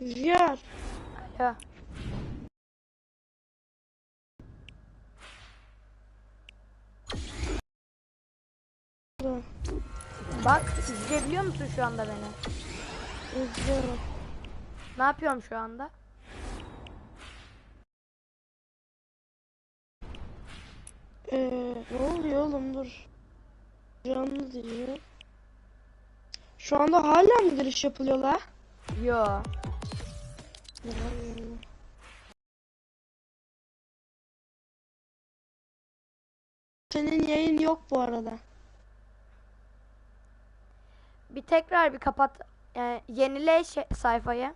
Rüzgar. Alo. Bak izleyebiliyor musun şu anda beni? İzliyorum. Ne yapıyorum şu anda? Ee, ne oluyor oğlum dur. Canlı diyor. Şu anda hala mı giriş yapılıyor la? Yo. Senin yayın yok bu arada. Bir tekrar bir kapat. e, yenile şey- sayfayı.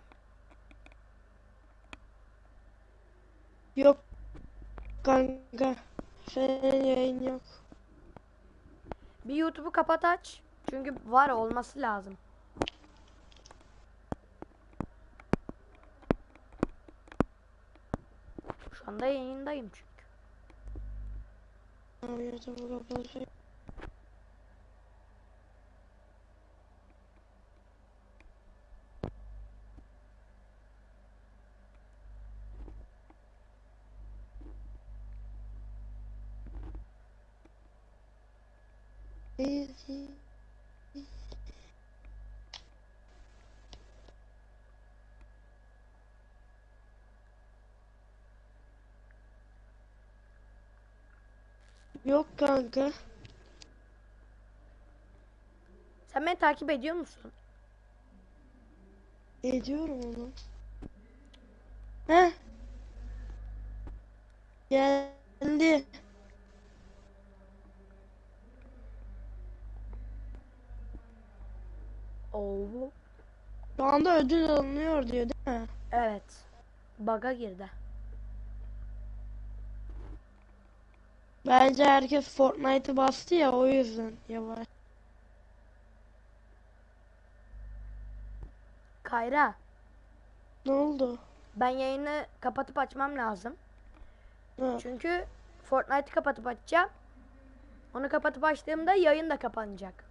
Yok kanka. Senin yayın yok. Bir YouTube'u kapat aç. Çünkü var olması lazım. Şu anda yayındayım çünkü. Easy. Yok kanka. Sen beni takip ediyor musun? Ediyorum onu. Heh. Geldi. Oo. Şu anda ödül alınıyor diyor değil mi? Evet. Baga girdi. Bence herkes Fortnite'ı bastı ya o yüzden yavaş. Kayra, Ne oldu? ben yayını kapatıp açmam lazım. Ha, Çünkü Fortnite'ı kapatıp açacağım. Onu kapatıp açtığımda yayın da kapanacak.